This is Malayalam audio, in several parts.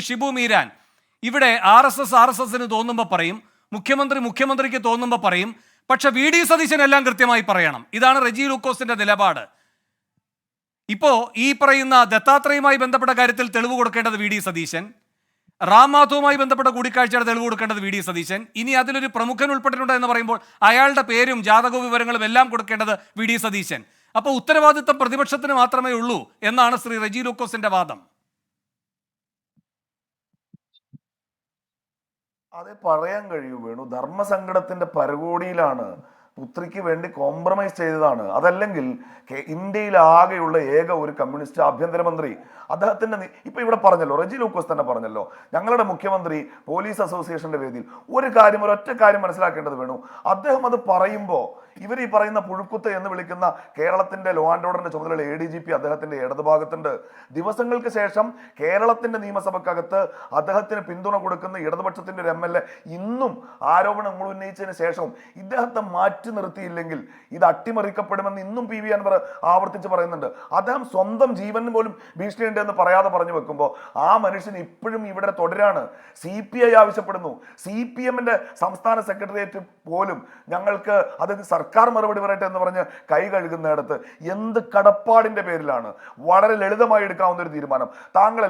ഷിബു മീരാൻ ഇവിടെ R S S R S എസിന് തോന്നുമ്പോൾ പറയും. മുഖ്യമന്ത്രി മുഖ്യമന്ത്രിക്ക് തോന്നുമ്പോൾ പറയും. പക്ഷെ വി ഡി സതീശൻ എല്ലാം കൃത്യമായി പറയണം. ഇതാണ് റെജി ലൂക്കോസിന്റെ നിലപാട്. ഇപ്പോ ഈ പറയുന്ന ദത്താത്രയുമായി ബന്ധപ്പെട്ട കാര്യത്തിൽ തെളിവ് കൊടുക്കേണ്ടത് വി ഡി സതീശൻ. റാം മാധവുമായി ബന്ധപ്പെട്ട കൂടിക്കാഴ്ചയുടെ തെളിവ് കൊടുക്കേണ്ടത് വി ഡി സതീശൻ. ഇനി അതിലൊരു പ്രമുഖൻ ഉൾപ്പെട്ടിട്ടുണ്ട് എന്ന് പറയുമ്പോൾ അയാളുടെ പേരും ജാതക വിവരങ്ങളും എല്ലാം കൊടുക്കേണ്ടത് വി ഡി സതീശൻ. അപ്പോൾ ഉത്തരവാദിത്തം പ്രതിപക്ഷത്തിന് മാത്രമേ ഉള്ളൂ എന്നാണ് ശ്രീ റെജി ലൂക്കോസിന്റെ വാദം. അതെ പറയാൻ കഴിയൂ വേണു. ധർമ്മസങ്കടത്തിന്റെ പരകോടിയിലാണ് പുത്രിക്ക് വേണ്ടി കോംപ്രമൈസ് ചെയ്തതാണ്. അതല്ലെങ്കിൽ ഇന്ത്യയിൽ ആകെയുള്ള ഏക ഒരു കമ്മ്യൂണിസ്റ്റ് ആഭ്യന്തരമന്ത്രി അദ്ദേഹത്തിന്റെ ഇപ്പൊ ഇവിടെ പറഞ്ഞല്ലോ റെജി ലൂക്കോസ് തന്നെ പറഞ്ഞല്ലോ ഞങ്ങളുടെ മുഖ്യമന്ത്രി പോലീസ് അസോസിയേഷന്റെ വേദിയിൽ ഒരു കാര്യം ഒരൊറ്റ കാര്യം മനസ്സിലാക്കേണ്ടത് വേണു. അദ്ദേഹം അത് പറയുമ്പോൾ ഇവർ ഈ പറയുന്ന പുഴുക്കുത്ത് എന്ന് വിളിക്കുന്ന കേരളത്തിന്റെ ലോ ആൻഡ് ഓർഡറിന്റെ ചുമതലയുള്ള എ ഡി ജി പി അദ്ദേഹത്തിന്റെ ഇടതുഭാഗത്തുണ്ട്. ദിവസങ്ങൾക്ക് ശേഷം കേരളത്തിന്റെ നിയമസഭക്കകത്ത് അദ്ദേഹത്തിന് പിന്തുണ കൊടുക്കുന്ന ഇടതുപക്ഷത്തിന്റെ ഒരു എം എൽ എ ഇന്നും ആരോപണങ്ങൾ ഉന്നയിച്ചതിന് ശേഷവും ഇദ്ദേഹത്തെ മാറ്റി നിർത്തിയില്ലെങ്കിൽ ഇത് അട്ടിമറിക്കപ്പെടുമെന്ന് ഇന്നും പി വി അൻവർ ആവർത്തിച്ച് പറയുന്നുണ്ട്. അദ്ദേഹം സ്വന്തം ജീവന് പോലും ഭീഷണിയുണ്ട് എന്ന് പറയാതെ പറഞ്ഞു വെക്കുമ്പോൾ ആ മനുഷ്യൻ ഇപ്പോഴും ഇവിടെ തുടരാണ്. സി പി ഐ ആവശ്യപ്പെടുന്നു. സി പി എമ്മിന്റെ സംസ്ഥാന സെക്രട്ടേറിയറ്റ് പോലും ഞങ്ങൾക്ക് അത് സർക്കാർ മറുപടി പറയട്ടെ എന്ന് പറഞ്ഞ് കൈ കഴുകുന്നിടത്ത് എന്ത് കടപ്പാടിന്റെ പേരിലാണ്? വളരെ ലളിതമായി എടുക്കാവുന്ന ഒരു തീരുമാനം. താങ്കളെ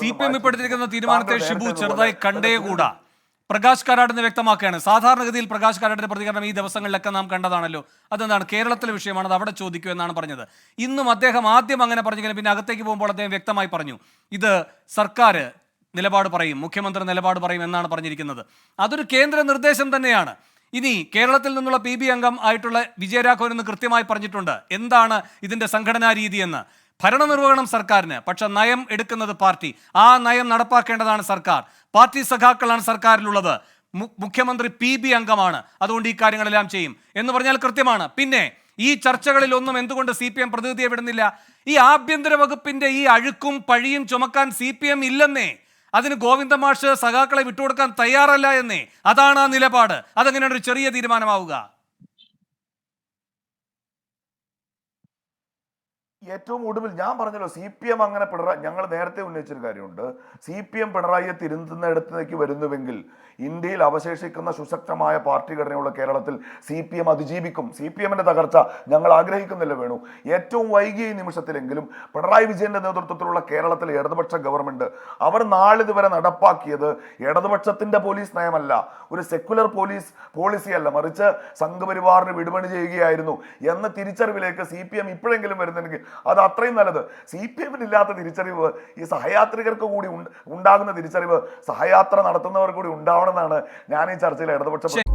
സി പി എം തീരുമാനത്തെ ഷിബു ചെറുതായി കണ്ടേ കൂടാ. പ്രകാശ് കാരാടിന് വ്യക്തമാക്കുകയാണ്. സാധാരണഗതിയിൽ പ്രകാശ് കാരാടിന്റെ പ്രതികരണം ഈ ദിവസങ്ങളിലൊക്കെ നാം കണ്ടതാണല്ലോ. അതെന്താണ്? കേരളത്തിലെ വിഷയമാണ്. അത് അവിടെ ചോദിക്കൂ എന്നാണ് പറഞ്ഞത്. ഇന്നും അദ്ദേഹം ആദ്യം അങ്ങനെ പറഞ്ഞെങ്കിലും പിന്നെ അകത്തേക്ക് പോകുമ്പോൾ അദ്ദേഹം വ്യക്തമായി പറഞ്ഞു ഇത് സർക്കാർ നിലപാട് പറയും മുഖ്യമന്ത്രി നിലപാട് പറയും എന്നാണ് പറഞ്ഞിരിക്കുന്നത്. അതൊരു കേന്ദ്ര നിർദ്ദേശം തന്നെയാണ്. ഇനി കേരളത്തിൽ നിന്നുള്ള പി ബി അംഗം ആയിട്ടുള്ള വിജയരാഘവൻ എന്ന് കൃത്യമായി പറഞ്ഞിട്ടുണ്ട്. എന്താണ് ഇതിന്റെ സംഘടനാ രീതി എന്ന് ഭരണനിർവഹണം സർക്കാരിന് പക്ഷെ നയം എടുക്കുന്നത് പാർട്ടി. ആ നയം നടപ്പാക്കേണ്ടതാണ് സർക്കാർ. പാർട്ടി സഖാക്കളാണ് സർക്കാരിലുള്ളത്. മുഖ്യമന്ത്രി പി ബി അംഗമാണ്. അതുകൊണ്ട് ഈ കാര്യങ്ങളെല്ലാം ചെയ്യും. എന്ന് പറഞ്ഞാൽ കൃത്യമാണ്. പിന്നെ ഈ ചർച്ചകളിൽ ഒന്നും എന്തുകൊണ്ട് സി പി എം പ്രതിനിധിയെ വിടുന്നില്ല? ഈ ആഭ്യന്തര വകുപ്പിന്റെ ഈ അഴുക്കും പഴിയും ചുമക്കാൻ സി പി എം ഇല്ലെന്നേ. അതിന് ഗോവിന്ദ മാഷ് സഖാക്കളെ വിട്ടുകൊടുക്കാൻ തയ്യാറല്ല എന്നേ. അതാണ് ആ നിലപാട്. അതെങ്ങനെയാണ് ഒരു ചെറിയ തീരുമാനമാവുക. ഏറ്റവും ഒടുവിൽ ഞാൻ പറഞ്ഞല്ലോ സി പി എം അങ്ങനെ പിണറായി ഞങ്ങൾ നേരത്തെ ഉന്നയിച്ചൊരു കാര്യമുണ്ട്. സി പി എം പിണറായിയെ തിരുത്തുന്നിടത്തേക്ക് വരുന്നുവെങ്കിൽ ഇന്ത്യയിൽ അവശേഷിക്കുന്ന സുശക്തമായ പാർട്ടി ഘടനയുള്ള കേരളത്തിൽ സി പി എം അതിജീവിക്കും. സി പി എമ്മിന്റെ തകർച്ച ഞങ്ങൾ ആഗ്രഹിക്കുന്നില്ല വേണു. ഏറ്റവും വൈകിയ നിമിഷത്തിലെങ്കിലും പിണറായി വിജയന്റെ നേതൃത്വത്തിലുള്ള കേരളത്തിലെ ഇടതുപക്ഷ ഗവൺമെന്റ് അവർ നാളിതുവരെ നടപ്പാക്കിയത് ഇടതുപക്ഷത്തിന്റെ പോലീസ് നയമല്ല ഒരു സെക്യുലർ പോലീസ് പോളിസി അല്ല മറിച്ച് സംഘപരിവാറിന് വിടുപണി ചെയ്യുകയായിരുന്നു എന്ന തിരിച്ചറിവിലേക്ക് സി പി എം ഇപ്പോഴെങ്കിലും വരുന്നുണ്ടെങ്കിൽ അത് അത്രയും നല്ലത്. സി പി എമ്മിന് ഇല്ലാത്ത തിരിച്ചറിവ് ഈ സഹയാത്രികർക്ക് കൂടി ഉണ്ടാകുന്ന തിരിച്ചറിവ് സഹയാത്ര നടത്തുന്നവർ കൂടി ഉണ്ടാവണമെന്നാണ് ഞാൻ ഈ ചർച്ചയിൽ ഇടതുപക്ഷ